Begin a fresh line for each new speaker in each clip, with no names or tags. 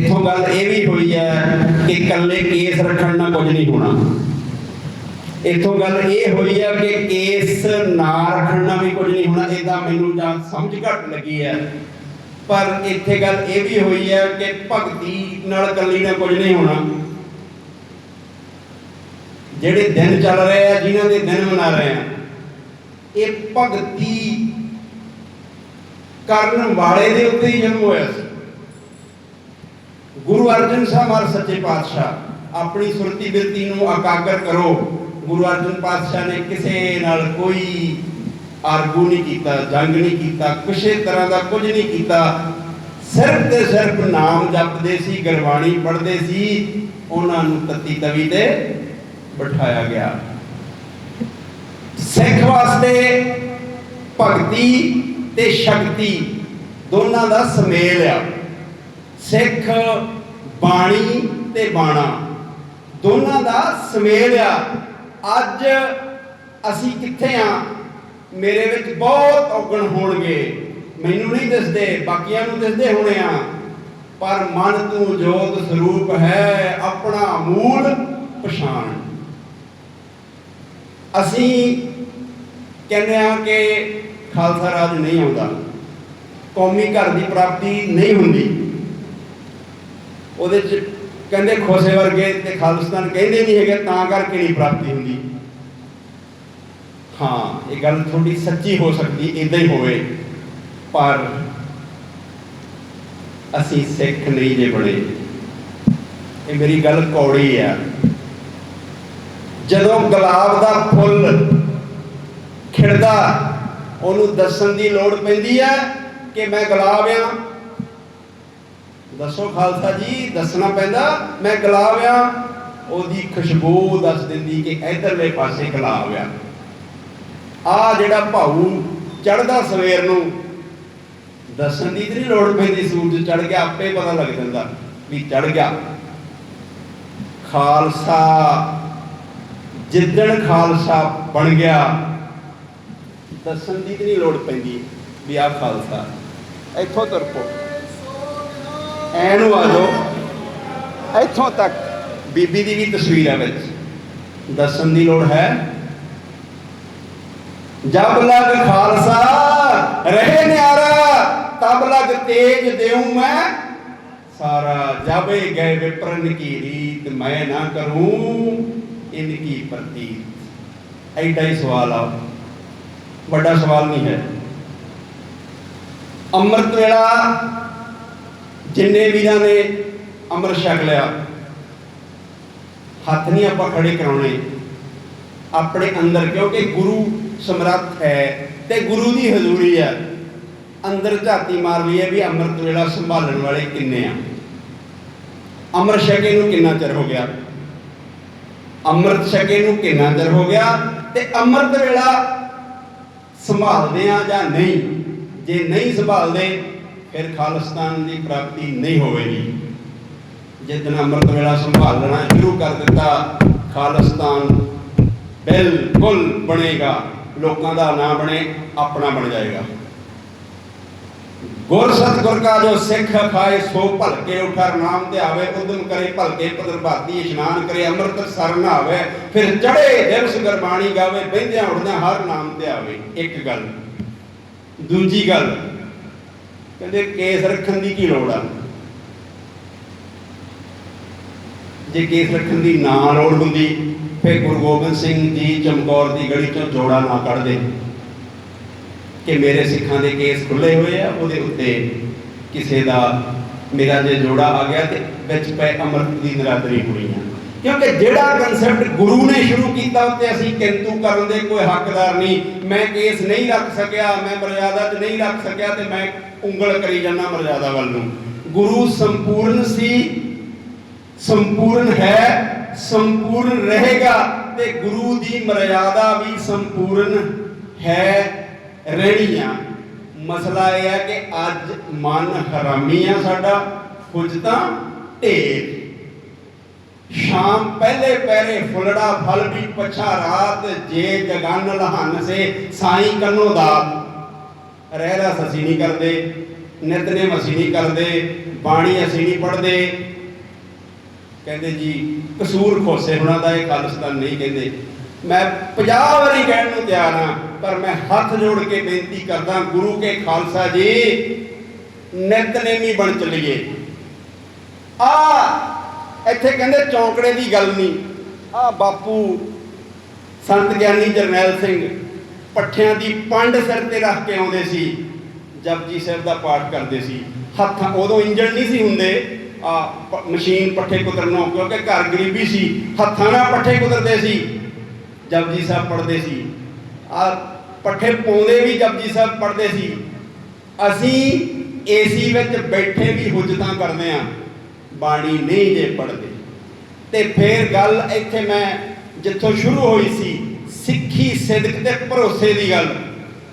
ਇੱਥੋਂ ਗੱਲ ਇਹ ਵੀ ਹੋਈ ਹੈ ਕਿ ਇਕੱਲੇ ਕੇਸ ਰੱਖਣ ਨਾਲ ਕੁਝ ਨਹੀਂ ਹੋਣਾ। ਇੱਥੋਂ ਗੱਲ ਇਹ ਹੋਈ ਹੈ ਕਿ ਕੇਸ ਨਾ ਰੱਖਣ ਨਾਲ ਵੀ ਕੁਝ ਨਹੀਂ ਹੋਣਾ ਇਹਦਾ ਮੈਨੂੰ ਜਾਂ ਸਮਝ ਘੱਟ ਲੱਗੀ ਹੈ। ਪਰ ਇੱਥੇ ਗੱਲ ਇਹ ਵੀ ਹੋਈ ਹੈ ਕਿ ਭਗਤੀ ਨਾਲ ਇਕੱਲੀ ਨਾਲ ਕੁਝ ਨਹੀਂ ਹੋਣਾ। ਜਿਹੜੇ ਦਿਨ ਚੱਲ ਰਹੇ ਆ, ਜਿਨ੍ਹਾਂ ਦੇ ਦਿਨ ਮਨਾ ਰਹੇ ਆ, ਇਹ ਭਗਤੀ ਕਰਨ ਵਾਲੇ ਦੇ ਉੱਤੇ ਹੀ ਜਨਮ ਹੋਇਆ ਸੀ। ਗੁਰੂ ਅਰਜਨ ਸਾਹਿਬ ਮਹਾਰਾਜ ਸੱਚੇ ਪਾਤਸ਼ਾਹ, ਆਪਣੀ ਸੁਰਤੀ ਬਿਰਤੀ ਨੂੰ ਆਕਾਗਰ ਕਰੋ। ਗੁਰੂ ਅਰਜਨ ਪਾਤਸ਼ਾਹ ਨੇ ਕਿਸੇ ਨਾਲ ਕੋਈ ਆਰਗੂ ਨਹੀਂ ਕੀਤਾ, ਜੰਗ ਨਹੀਂ ਕੀਤਾ, ਕਿਸੇ ਤਰ੍ਹਾਂ ਦਾ ਕੁਝ ਨਹੀਂ ਕੀਤਾ। ਸਿਰਫ ਤੇ ਸਿਰਫ ਨਾਮ ਜਪਦੇ ਸੀ, ਗੁਰਬਾਣੀ ਪੜ੍ਹਦੇ ਸੀ, ਉਹਨਾਂ ਨੂੰ ਤਤੀ ਤਵੀ ਤੇ ਬਿਠਾਇਆ ਗਿਆ। ਸਿੱਖ ਵਾਸਤੇ ਭਗਤੀ ਤੇ ਸ਼ਕਤੀ ਦੋਨਾਂ ਦਾ ਸੁਮੇਲ ਆ। ਸਿੱਖ, ਬਾਣੀ ਤੇ ਬਾਣਾ। ਦੋਨਾਂ ਦਾ ਸੁਮੇਲ ਆ। ਅੱਜ ਅਸੀਂ ਕਿੱਥੇ ਆ? ਮੇਰੇ ਵਿੱਚ ਬਹੁਤ ਔਗਣ ਹੋਣਗੇ। ਮੈਨੂੰ ਨਹੀਂ ਦਿਸਦੇ, ਬਾਕੀਆਂ ਨੂੰ ਦਿਸਦੇ ਹੋਣੇ ਆ। ਪਰ ਮਨ ਤੂੰ ਜੋਤ ਸਰੂਪ ਹੈ ਆਪਣਾ ਮੂਲ ਪਛਾਣ। ਅਸੀਂ ਕਹਿੰਦੇ ਆ ਕਿ ਖਾਲਸਾ ਰਾਜ ਨਹੀਂ ਆਉਂਦਾ। ਕੌਮੀ ਘਰ ਦੀ ਪ੍ਰਾਪਤੀ ਨਹੀਂ ਹੁੰਦੀ। ਉਹਦੇ ਚ ਕਹਿੰਦੇ ਖੋਸੇ ਵਰਗੇ ਤੇ ਖਾਲਿਸਤਾਨ ਕਹਿੰਦੇ ਨਹੀਂ ਹੈਗੇ, ਤਾਂ ਕਰਕੇ ਨਹੀਂ ਪ੍ਰਾਪਤੀ ਹੁੰਦੀ। ਹਾਂ, ਇਹ ਗੱਲ ਥੋੜੀ ਸੱਚੀ ਹੋ ਸਕਦੀ ਇਦਾਂ ਹੀ ਹੋਵੇ। ਪਰ ਅਸੀਂ ਸਿੱਖ ਨਹੀਂ ਜੇ ਬਣੇ। ਇਹ ਮੇਰੀ ਗੱਲ ਕੌੜੀ ਆ। ਜਦੋਂ ਗੁਲਾਬ ਦਾ ਫੁੱਲ ਖਿੜਦਾ, ਉਹਨੂੰ ਦੱਸਣ ਦੀ ਲੋੜ ਪੈਂਦੀ ਹੈ ਕਿ ਮੈਂ ਗੁਲਾਬ ਆ। ਦੱਸੋ ਖਾਲਸਾ ਜੀ, ਦੱਸਣਾ ਪੈਂਦਾ, ਮੈਂ ਗੁਲਾਬ ਆ, ਉਹਦੀ ਖੁਸ਼ਬੂ ਦੱਸ ਦਿੰਦੀ ਕਿ ਇਧਰਲੇ ਪਾਸੇ ਗੁਲਾਬ ਆ। ਆ ਜਿਹੜਾ ਭਾਊ ਚੜਦਾ ਸਵੇਰ ਨੂੰ, ਦੱਸਣ ਦੀ ਤੇ ਲੋੜ ਪੈਂਦੀ, ਸੂਰਜ ਚੜ ਗਿਆ, ਆਪੇ ਪਤਾ ਲੱਗ ਜਾਂਦਾ ਵੀ ਚੜ ਗਿਆ। ਖਾਲਸਾ, ਜਿੱਦਣ ਖਾਲਸਾ ਬਣ ਗਿਆ, ਦੱਸਣ ਦੀ ਤੇ ਨਹੀਂ ਲੋੜ ਪੈਂਦੀ ਵੀ ਆ ਖਾਲਸਾ, ਇੱਥੋਂ ਤਰਪੋ ਐਨੂੰ ਆ ਜਾਓ ਇੱਥੋਂ ਤੱਕ ਬੀਬੀ ਦੀ ਵੀ ਤਸਵੀਰ ਹੈ ਵਿੱਚ ਦੱਸਣ ਦੀ ਲੋੜ ਹੈ। ਜਬ ਲਗ ਖਾਲਸਾ, ਰਹੇ ਨਿਆਰਾ, ਤਬ ਲਗ ਤੇਜ ਦੇਉ ਮੈਂ। ਸਾਰਾ ਜਾਵੇ ਗਏ ਵਿਪਰਨ ਕੀ ਰੀਤ, ਮੈਂ ਨਾ ਕਰੂੰ ਇਨ ਕੀ ਪ੍ਰਤੀਤ। ਐਡਾ ਹੀ ਸਵਾਲ ਆ। ਵੱਡਾ ਸਵਾਲ ਨਹੀਂ ਹੈ। ਅੰਮ੍ਰਿਤ ਵੇਲਾ ਜਿੰਨੇ ਵੀਰਾਂ ਨੇ ਅੰਮ੍ਰਿਤ ਛਕ ਲਿਆ, ਹੱਥ ਨਹੀਂ ਆਪਾਂ ਖੜੇ ਕਰਾਉਣੇ। ਆਪਣੇ ਅੰਦਰ, ਕਿਉਂਕਿ ਗੁਰੂ ਸਮਰੱਥ ਹੈ ਤੇ ਗੁਰੂ ਦੀ ਹਜ਼ੂਰੀ ਹੈ। ਅੰਦਰ ਝਾਤੀ ਮਾਰ ਲਈਏ ਵੀ ਅੰਮ੍ਰਿਤ ਵੇਲਾ ਸੰਭਾਲਣ ਵਾਲੇ ਕਿੰਨੇ ਆ। ਅੰਮ੍ਰਿਤ ਛਕੇ ਨੂੰ ਕਿੰਨਾ ਚਿਰ ਹੋ ਗਿਆ? ਅੰਮ੍ਰਿਤ ਛਕੇ ਨੂੰ ਕਿੰਨਾ ਚਿਰ ਹੋ ਗਿਆ? ਤੇ ਅੰਮ੍ਰਿਤ ਵੇਲਾ ਸੰਭਾਲਦੇ ਆ ਜਾਂ ਨਹੀਂ? ਜੇ ਨਹੀਂ ਸੰਭਾਲਦੇ ਫਿਰ ਖਾਲਿਸਤਾਨ ਦੀ ਪ੍ਰਾਪਤੀ ਨਹੀਂ ਹੋਵੇਗੀ। ਜਿੱਦਣ ਅੰਮ੍ਰਿਤ ਵੇਲਾ ਸੰਭਾਲਣਾ ਸ਼ੁਰੂ ਕਰ ਦਿੱਤਾ, ਖਾਲਿਸਤਾਨ ਬਿਲਕੁਲ ਬਣੇਗਾ। ਲੋਕਾਂ ਦਾ ਨਾ ਬਣੇ, ਆਪਣਾ ਬਣ ਜਾਏਗਾ। ਗੁਰ ਸਤਿਗੁਰ ਕਾ ਜੋ ਸਿੱਖ ਖਾਏ, ਸੋ ਭਲਕੇ ਉਠਰ, ਨਾਮ ਤੇ ਆਵੇ ਉਦਮ ਕਰੇ, ਭਲਕੇ ਪਦਰ ਭਾਤੀ, ਇਸ਼ਨਾਨ ਕਰੇ ਅੰਮ੍ਰਿਤ ਸਰ ਨਾਵੇ ਫਿਰ ਚੜੇ ਦਿਵਸ ਗੁਰਬਾਣੀ ਗਾਵੇ, ਬਹਿੰਦਿਆਂ ਉੱਠਦਿਆਂ ਹਰ ਨਾਮ ਤੇ ਆਵੇ ਇੱਕ ਗੱਲ। ਦੂਜੀ ਗੱਲ ਕਹਿੰਦੇ ਕੇਸ ਰੱਖਣ ਦੀ ਕੀ ਲੋੜ ਆ? ਜੇ ਕੇਸ ਰੱਖਣ ਦੀ ਨਾ ਲੋੜ ਹੁੰਦੀ, ਫਿਰ ਗੁਰੂ ਗੋਬਿੰਦ ਸਿੰਘ ਜੀ ਚਮਕੌਰ ਦੀ ਗਲੀ ਚੋਂ ਜੋੜਾ ਨਾ ਕੱਢਦੇ। ਕਿ ਮੇਰੇ ਸਿੱਖਾਂ ਦੇ ਕੇਸ ਖੁੱਲੇ ਹੋਏ ਆ, ਉਹਦੇ ਉੱਤੇ ਕਿਸੇ ਦਾ ਮੇਰਾ ਜੇ ਜੋੜਾ ਆ ਗਿਆ ਤੇ ਵਿੱਚ ਪੈ ਅੰਮ੍ਰਿਤ ਦੀ ਨਰਾਦਰੀ ਹੋਣੀ ਆ। ਕਿਉਂਕਿ ਜਿਹੜਾ ਕਨਸੈਪਟ ਗੁਰੂ ਨੇ ਸ਼ੁਰੂ ਕੀਤਾ ਉੱਤੇ ਅਸੀਂ ਕਿੰਤੂ ਕਰਨ ਦੇ ਕੋਈ ਹੱਕਦਾਰ ਨਹੀਂ। ਮੈਂ ਕੇਸ ਨਹੀਂ ਰੱਖ ਸਕਿਆ, ਮੈਂ ਮਰਜ਼ਾਦਾ 'ਚ ਨਹੀਂ ਰੱਖ ਸਕਿਆ ਤੇ ਮੈਂ ਉਂਗਲ ਕਰੀ ਜਾਂਦਾ ਮਰਜ਼ਾਦਾ ਵੱਲ ਨੂੰ। ਗੁਰੂ ਸੰਪੂਰਨ ਸੀ, ਸੰਪੂਰਨ ਹੈ, ਸੰਪੂਰਨ ਰਹੇਗਾ ਤੇ ਗੁਰੂ ਦੀ ਮਰਜ਼ਾਦਾ ਵੀ ਸੰਪੂਰਨ ਹੈ ਰਹਿਣੀ ਆ ਮਸਲਾ ਇਹ ਹੈ ਕਿ ਅੱਜ ਮਨ ਹਰਾਮੀ ਆ ਸਾਡਾ, ਕੁਝ ਤਾਂ ਢੇਰ। ਸ਼ਾਮ ਪਹਿਲੇ ਪੈਰੇ ਫੁੱਲੜਾ ਫਲ ਵੀ ਪਛਾ ਰਾਤ ਜੇ ਜਗਨ ਲਹਨ ਸੇ, ਸਾਈ ਕੰਨੋ ਦਾਤ ਰਹਿ ਰਸ ਅਸੀਂ ਨਹੀਂ ਕਰਦੇ, ਨਿਤਨੇਮ ਅਸੀਂ ਨਹੀਂ ਕਰਦੇ, ਬਾਣੀ ਅਸੀਂ ਨਹੀਂ ਪੜਦੇ ਕਹਿੰਦੇ ਜੀ, ਕਸੂਰ ਖੋਸੇ ਹੁਣਾਂ ਦਾ ਇਹ ਖਾਲਿਸਤਾਨ ਨਹੀਂ ਕਹਿੰਦੇ। ਮੈਂ 50 ਵਾਰੀ ਕਹਿਣ ਨੂੰ ਤਿਆਰ ਹਾਂ, ਪਰ ਮੈਂ ਹੱਥ ਜੋੜ ਕੇ ਬੇਨਤੀ ਕਰਦਾ ਗੁਰੂ ਕੇ ਖਾਲਸਾ ਜੀ, ਨਿਤਨੇਮੀ ਬਣ ਚੱਲੀਏ। ਆ ਇੱਥੇ ਕਹਿੰਦੇ ਚੌਂਕੜੇ ਦੀ ਗੱਲ ਨਹੀਂ। ਆ ਬਾਪੂ ਸੰਤ ਗਿਆਨੀ ਜਰਨੈਲ ਸਿੰਘ ਪੱਠਿਆਂ ਦੀ ਪੰਡ ਸਿਰ ਤੇ ਰੱਖ ਕੇ ਆਉਂਦੇ ਸੀ, ਜਪਜੀ ਸਾਹਿਬ ਦਾ ਪਾਠ ਕਰਦੇ ਸੀ। ਹੱਥਾਂ ਉਦੋਂ ਇੰਜਣ ਨਹੀਂ ਸੀ ਹੁੰਦੇ, ਆ ਮਸ਼ੀਨ ਪੱਠੇ ਕੁਤਰਨੋਂ ਕਿਉਂਕਿ ਘਰ ਗਰੀਬੀ ਸੀ, ਹੱਥਾਂ ਨਾਲ ਪੱਠੇ ਕੁਤਰਦੇ ਸੀ, ਜਪਜੀ ਸਾਹਿਬ ਪੜ੍ਹਦੇ ਸੀ। ਆ ਪੱਠੇ ਪਾਉਂਦੇ ਵੀ ਜਪਜੀ ਸਾਹਿਬ ਪੜ੍ਹਦੇ ਸੀ। ਅਸੀਂ ਏਸੀ ਵਿੱਚ ਬੈਠੇ ਵੀ ਹੁਜਤਾਂ ਕਰਦੇ ਆ। ਬਾਣੀ ਨਹੀਂ ਜੇ ਪੜ੍ਹਦੇ। ਤੇ ਫੇਰ ਗੱਲ ਇੱਥੇ ਮੈਂ ਜਿੱਥੋਂ ਸ਼ੁਰੂ ਹੋਈ ਸੀ, ਸਿੱਖੀ ਸਿਦਕ ਤੇ ਭਰੋਸੇ ਦੀ ਗੱਲ।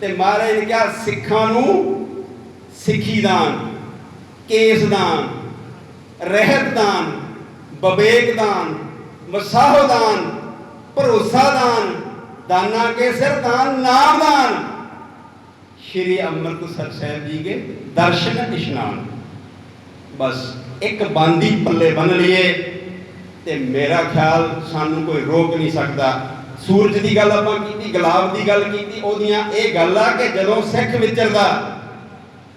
ਤੇ ਮਹਾਰਾਜ ਨੇ ਕਿਹਾ, ਸਿੱਖਾਂ ਨੂੰ ਸਿੱਖੀ ਦਾਨ ਕੇਸ ਦਾਨ ਰਹਿਤ ਦਾਨ ਬਵੇਕ ਦਾਨ ਵਸਾਹ ਦਾਨ ਭਰੋਸਾ ਦਾਨ ਦਾਨਾ ਕੇ ਸਿਰ, ਦਾਨ ਨਾਮ ਦਾਨ ਸ਼੍ਰੀ ਅੰਮ੍ਰਿਤਸਰ ਸਾਹਿਬ ਜੀ ਕੇ ਦਰਸ਼ਨ ਇਸ਼ਨਾਨ। ਬਸ। ਇੱਕ ਬਾਂਦੀ ਪੱਲੇ ਬੰਨ ਲਈਏ ਤੇ ਮੇਰਾ ਖਿਆਲ ਸਾਨੂੰ ਕੋਈ ਰੋਕ ਨਹੀਂ ਸਕਦਾ। ਸੂਰਜ ਦੀ ਗੱਲ ਆਪਾਂ ਕੀਤੀ, ਗੁਲਾਬ ਦੀ ਗੱਲ ਕੀਤੀ, ਉਹਦੀਆਂ ਇਹ ਗੱਲ ਆ ਕਿ ਜਦੋਂ ਸਿੱਖ ਵਿਚਰਦਾ,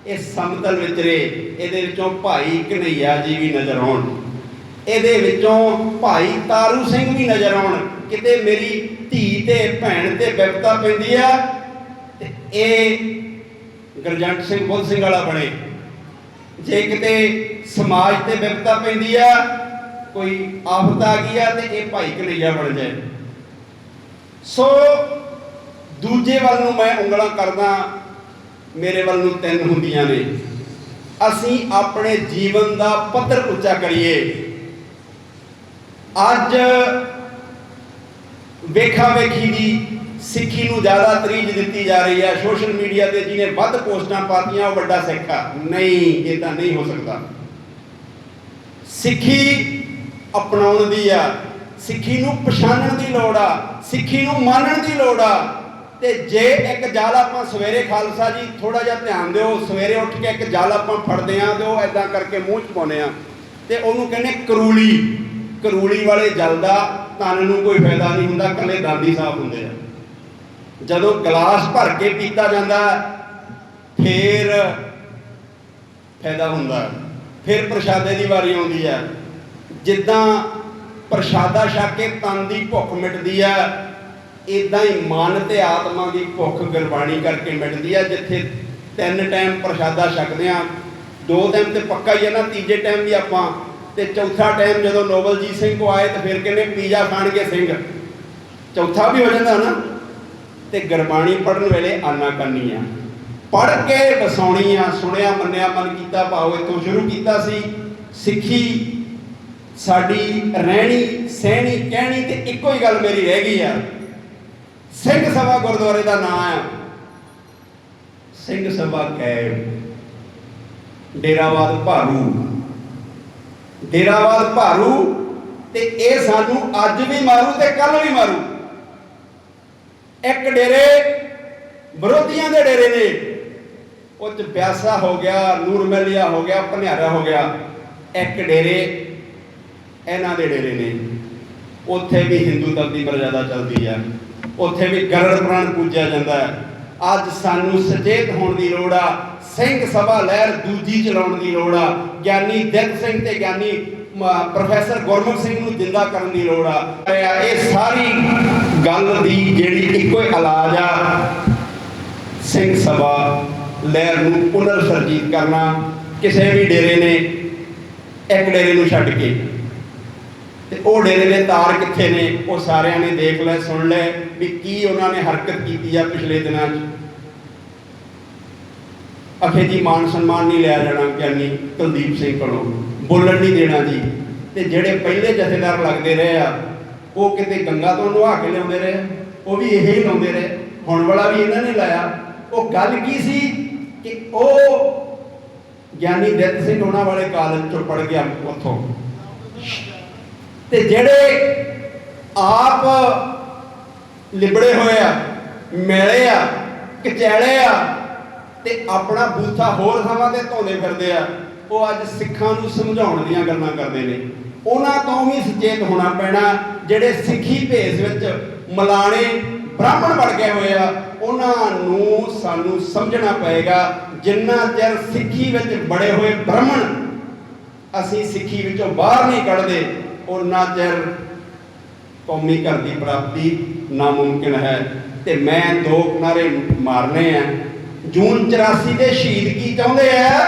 ਇਹ ਸਮਤਲ ਵਿਚਰੇ ਇਹਦੇ ਵਿੱਚੋਂ ਭਾਈ ਕਨਈਆ ਜੀ ਵੀ ਨਜ਼ਰ ਆਉਣ। ਇਹਦੇ ਵਿੱਚੋਂ ਭਾਈ ਤਾਰੂ ਸਿੰਘ ਵੀ ਨਜ਼ਰ ਆਉਣ। ਕਿਤੇ ਮੇਰੀ ਧੀ ਤੇ ਭੈਣ ਤੇ ਵਿਪਤਾ ਪੈਂਦੀ ਆ ਤੇ ਇਹ ਗਰਜੰਟ ਸਿੰਘ ਬੁੱਧ ਸਿੰਘ ਵਾਲਾ ਬਣੇ। ਜੇ ਕਿਤੇ ਸਮਾਜ ਤੇ ਵਿਪਤਾ ਪੈਂਦੀ ਆ, ਕੋਈ ਆਫਤ ਆ ਗਈ ਆ ਤੇ ਇਹ ਭਾਈ ਕਨਈਆ ਬਣ ਜਾਏ। ਸੋ ਦੂਜੇ ਵੱਲ ਨੂੰ ਮੈਂ ਉਂਗਲਾਂ ਕਰਦਾ, ਮੇਰੇ ਵੱਲ ਨੂੰ ਤਿੰਨ ਹੁੰਦੀਆਂ ਨੇ। ਅਸੀਂ ਆਪਣੇ ਜੀਵਨ ਦਾ ਪੱਧਰ ਉੱਚਾ ਕਰੀਏ। ਅੱਜ ਵੇਖਾ ਵੇਖੀ ਦੀ ਸਿੱਖੀ ਨੂੰ ਜ਼ਿਆਦਾ ਤਰੀਜ ਦਿੱਤੀ ਜਾ ਰਹੀ ਹੈ। ਸੋਸ਼ਲ ਮੀਡੀਆ ਤੇ ਜਿਹਨੇ ਵੱਧ ਪੋਸਟਾਂ ਪਾਤੀਆਂ, ਉਹ ਵੱਡਾ ਸਿੱਖ। ਆ ਨਹੀਂ, ਇਹ ਨਹੀਂ ਹੋ ਸਕਦਾ। ਸਿੱਖੀ ਅਪਣਾਉਣ ਦੀ ਆ। ਸਿੱਖੀ ਨੂੰ ਪਛਾਣਨ ਦੀ ਲੋੜ ਆ। ਸਿੱਖੀ ਨੂੰ ਮੰਨਣ ਦੀ ਲੋੜ ਆ। ਤੇ ਜੇ ਇੱਕ ਜਲ ਆਪਾਂ ਸਵੇਰੇ ਖਾਲਸਾ ਜੀ ਥੋੜਾ ਜਿਹਾ ਧਿਆਨ ਦਿਓ। ਸਵੇਰੇ ਉੱਠ ਕੇ ਇੱਕ ਜਲ ਆਪਾਂ ਫੜਦੇ ਆਂ ਤੇ ਉਹ ਐਦਾਂ ਕਰਕੇ ਮੂੰਹ 'ਚ ਪਾਉਨੇ ਆ। ਤੇ ਉਹਨੂੰ ਕਹਿੰਦੇ ਕਰੂਲੀ। ਕਰੂਲੀ ਵਾਲੇ ਜਲ ਦਾ ਤਨ ਨੂੰ ਕੋਈ ਫਾਇਦਾ ਨਹੀਂ ਹੁੰਦਾ। ਕੱਲੇ ਦੰਦ ਸਾਹਿਬ ਹੁੰਦੇ ਆ। ਜਦੋਂ ਗਲਾਸ ਭਰ ਕੇ ਪੀਤਾ ਜਾਂਦਾ, ਫੇਰ ਫਾਇਦਾ ਹੁੰਦਾ ਫਿਰ ਪ੍ਰਸ਼ਾਦੇ ਦੀ ਵਾਰੀ ਆਉਂਦੀ ਹੈ। ਜਿੱਦਾਂ ਪ੍ਰਸ਼ਾਦਾ ਛਕ ਕੇ ਤਨ ਦੀ ਭੁੱਖ ਮਿਟਦੀ ਹੈ ਇਦਾਂ ਹੀ ਮਨ ਤੇ ਆਤਮਾ ਦੀ ਭੁੱਖ ਗੁਰਬਾਣੀ ਕਰਕੇ ਮਿਟਦੀ ਹੈ, ਜਿੱਥੇ ਤਿੰਨ ਟਾਈਮ ਪ੍ਰਸ਼ਾਦਾ ਛਕਦੇ ਆ ਦੋ ਟਾਈਮ ਤੇ ਪੱਕਾ ਹੀ ਹੈ ਨਾ, ਤੀਜੇ ਟਾਈਮ ਵੀ ਆਪਾਂ। ਤੇ ਚੌਥਾ ਟਾਈਮ ਜਦੋਂ ਨੋਬਲਜੀਤ ਸਿੰਘ ਕੋ ਆਏ, ਤੇ ਫਿਰ ਕਹਿੰਦੇ, ਪੀਜ਼ਾ ਖਾਣਗੇ ਸਿੰਘ। ਚੌਥਾ ਵੀ ਹੋ ਜਾਂਦਾ ਨਾ। ਤੇ ਗੁਰਬਾਣੀ ਪੜਨ ਵੇਲੇ ਆਨਾ ਕਰਨੀ ਆ। ਪੜ ਕੇ ਵਸਾਉਣੀ ਆ, ਸੁਣਿਆ, ਮੰਨਿਆ, ਮਨ ਕੀਤਾ, ਭਾਵ ਇਤੋਂ ਸ਼ੁਰੂ ਕੀਤਾ ਸੀ। ਸਿੱਖੀ ਸਾਡੀ ਰਹਿਣੀ, ਸਹਿਣੀ, ਕਹਿਣੀ ਤੇ ਇੱਕੋ ਹੀ ਗੱਲ ਮੇਰੀ ਰਹਿ ਗਈ ਆ। ਸਿੰਘ ਸਭਾ ਗੁਰਦੁਆਰੇ ਦਾ ਨਾਮ ਆ। ਸਿੰਘ ਸਭਾ ਕੈਬ। ਡੇਰਾਵਾਦ ਭਾਰੂ। ਡੇਰਾਵਾਦ ਭਾਰੂ ਤੇ ਇਹ ਸਾਨੂੰ ਅੱਜ ਵੀ ਮਾਰੂ ਤੇ ਕੱਲ ਵੀ ਮਾਰੂ। ਇੱਕ ਡੇਰੇ ਵਿਰੋਧੀਆਂ ਦੇ ਡੇਰੇ ਨੇ। ਉਹ ਚ ਪਿਆਸਾ ਹੋ ਗਿਆ, ਨੂਰ ਹੋ ਗਿਆ ਭਨਿਆਰਾ ਹੋ ਗਿਆ। ਇੱਕ ਡੇਰੇ ਇਹਨਾਂ ਦੇ ਡੇਰੇ ਨੇ। ਉੱਥੇ ਵੀ ਹਿੰਦੂ ਧਰਮ ਦੀ ਮਰਜ਼ਾਦਾ ਚੱਲਦੀ ਹੈ ਉੱਥੇ ਵੀ ਗਰੜ ਪ੍ਰਾਣ ਪੂਜਿਆ ਜਾਂਦਾ ਹੈ। ਅੱਜ ਸਾਨੂੰ ਸੁਚੇਤ ਹੋਣ ਦੀ ਲੋੜ ਆ, ਸਿੰਘ ਸਭਾ ਲਹਿਰ ਦੂਜੀ ਚਲਾਉਣ ਦੀ ਲੋੜ ਆ, ਗਿਆਨੀ ਦਿਲ ਸਿੰਘ ਤੇ ਗਿਆਨੀ ਪ੍ਰੋਫੈਸਰ ਗੁਰਮੁਖ ਸਿੰਘ ਨੂੰ ਜਿੰਦਾ ਕਰਨ ਦੀ ਲੋੜ ਆ। ਇਹ ਸਾਰੀ ਗੱਲ ਦੀ ਜਿਹੜੀ ਇੱਕੋ ਹੀ ਇਲਾਜ ਆ, ਸਿੰਘ ਸਭਾ ਲਹਿਰ ਨੂੰ ਪੁਨਰ ਸਰਜੀਤ ਕਰਨਾ, ਕਿਸੇ ਵੀ ਡੇਰੇ ਨੇ ਇੱਕ ਡੇਰੇ ਨੂੰ ਛੱਡ ਕੇ। ਤੇ ਉਹ ਡੇਰੇ ਦੇ ਤਾਰ ਕਿੱਥੇ ਨੇ, ਉਹ ਸਾਰਿਆਂ ਨੇ ਦੇਖ ਲੈ ਸੁਣ ਲੈ ਵੀ ਕੀ ਉਹਨਾਂ ਨੇ ਹਰਕਤ ਕੀਤੀ ਆ ਪਿਛਲੇ ਦਿਨਾਂ 'ਚ। ਅਖੇ ਜੀ ਮਾਨ ਸਨਮਾਨ ਨਹੀਂ ਲਿਆ ਜਾਣਾ ਗਿਆਨੀ ਕੁਲਦੀਪ ਸਿੰਘ ਕੋਲੋਂ, ਬੋਲਣ ਨਹੀਂ ਦੇਣਾ ਜੀ। ਤੇ ਜਿਹੜੇ ਪਹਿਲੇ ਜਥੇਦਾਰ ਲੱਗਦੇ ਰਹੇ ਆ ਉਹ ਕਿਤੇ ਗੰਗਾ ਤੋਂ ਨਹਾ ਕੇ ਲਿਆਉਂਦੇ ਰਹੇ, ਉਹ ਵੀ ਇਹ ਹੀ ਲਾਉਂਦੇ ਰਹੇ। ਹੁਣ ਵਾਲਾ ਵੀ ਇਹਨਾਂ ਨੇ ਲਾਇਆ। ਉਹ ਗੱਲ ਕੀ ਸੀ ਕਿ ਉਹ ਗਿਆਨੀ ਦਿੱਤ ਸਿੰਘ ਉਹਨਾਂ ਵਾਲੇ ਕਾਲਜ ਚੋਂ ਪੜ ਗਿਆ ਉੱਥੋਂ। ਤੇ ਜਿਹੜੇ ਆਪ ਲਿਬੜੇ ਹੋਏ ਆ, ਮਿਲੇ ਆ ਕਚੈਲੇ ਆ, ਤੇ ਆਪਣਾ ਬੂਥਾ ਹੋਰ ਥਾਵਾਂ ਤੇ ਧੋਂਦੇ ਫਿਰਦੇ ਆ, ਉਹ ਅੱਜ ਸਿੱਖਾਂ ਨੂੰ ਸਮਝਾਉਣ ਦੀਆਂ ਗੱਲਾਂ ਕਰਦੇ ਨੇ। ਉਹਨਾਂ ਤੋਂ ਵੀ ਸੁਚੇਤ ਹੋਣਾ ਪੈਣਾ। ਜਿਹੜੇ ਸਿੱਖੀ ਭੇਸ ਵਿੱਚ ਮਲਾਣੇ ਬ੍ਰਾਹਮਣ ਬਣ ਗਏ ਹੋਏ ਆ ਉਹਨਾਂ ਨੂੰ ਸਾਨੂੰ ਸਮਝਣਾ ਪਏਗਾ ਜਿੰਨਾ ਚਿਰ ਸਿੱਖੀ ਵਿੱਚ ਬੜੇ ਹੋਏ ਬ੍ਰਾਹਮਣ ਅਸੀਂ ਸਿੱਖੀ ਵਿੱਚੋਂ ਬਾਹਰ ਨਹੀਂ ਕੱਢਦੇ ਉਹਨਾਂ ਚਿਰ ਕੌਮੀ ਘਰ ਦੀ ਪ੍ਰਾਪਤੀ ਨਾਮੁਮਕਿਨ ਹੈ। ਤੇ ਮੈਂ ਦੋ ਕਿਨਾਰੇ ਮਾਰਨੇ ਆ। ਜੂਨ 84 ਦੇ ਸ਼ਹੀਦ ਕੀ ਚਾਹੁੰਦੇ ਆ?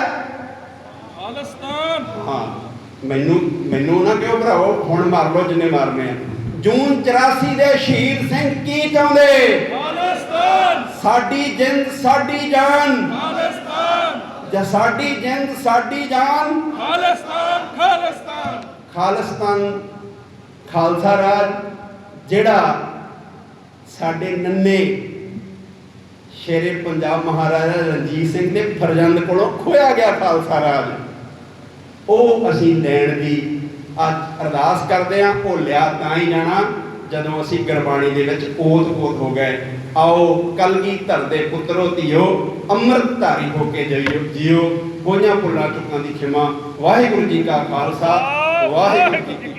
ਖਾਲਿਸਤਾਨ
ਹਾਂ। ਮੈਨੂੰ ਮੈਨੂੰ ਨਾ ਕਿਉਂ ਭਰਾਓ ਹੁਣ ਮਾਰ ਲਓ ਜਿੰਨੇ ਮਾਰਨੇ ਆ। ਜੂਨ 84 ਦੇ ਸ਼ਹੀਦ ਸਿੰਘ ਕੀ ਚਾਹੁੰਦੇ?
ਖਾਲਿਸਤਾਨ
ਸਾਡੀ ਜਿੰਦ ਸਾਡੀ ਜਾਨ।
ਖਾਲਿਸਤਾਨ
ਜਾਂ ਸਾਡੀ ਜਿੰਦ ਸਾਡੀ ਜਾਨ
ਖਾਲਿਸਤਾਨ ਖਾਲਿਸਤਾਨ।
ਖਾਲਿਸਤਾਨ ਖਾਲਸਾ ਰਾਜ ਜਿਹੜਾ ਸਾਡੇ ਨੰਨੇ ਸ਼ੇਰੇ ਪੰਜਾਬ ਮਹਾਰਾਜਾ ਰਣਜੀਤ ਸਿੰਘ ਦੇ ਫਰਜ਼ੰਦ ਕੋਲੋਂ ਖੋਇਆ ਗਿਆ ਖਾਲਸਾ ਰਾਜ। ਉਹ ਅਸੀਂ ਲੈਣ ਦੀ ਅੱਜ ਅਰਦਾਸ ਕਰਦੇ ਹਾਂ, ਉਹ ਲਿਆ ਤਾਂ ਹੀ ਜਾਣਾ, ਜਦੋਂ ਅਸੀਂ ਗੁਰਬਾਣੀ ਦੇ ਵਿੱਚ ਓਤ-ਪੋਤ ਹੋ ਗਏ। ਆਓ, ਕਲਗੀ ਧਰ ਦੇ ਪੁੱਤਰੋ, ਧੀਓ ਅੰਮ੍ਰਿਤ ਧਾਰੀ ਹੋ ਕੇ ਜਈਓ, ਜੀਓ ਹੋਈਆਂ ਭੁੱਲਾਂ ਚੁੱਕਾਂ ਦੀ ਖਿਮਾ। ਵਾਹਿਗੁਰੂ ਜੀ ਕਾ ਖਾਲਸਾ, ਵਾਹਿਗੁਰੂ ਜੀ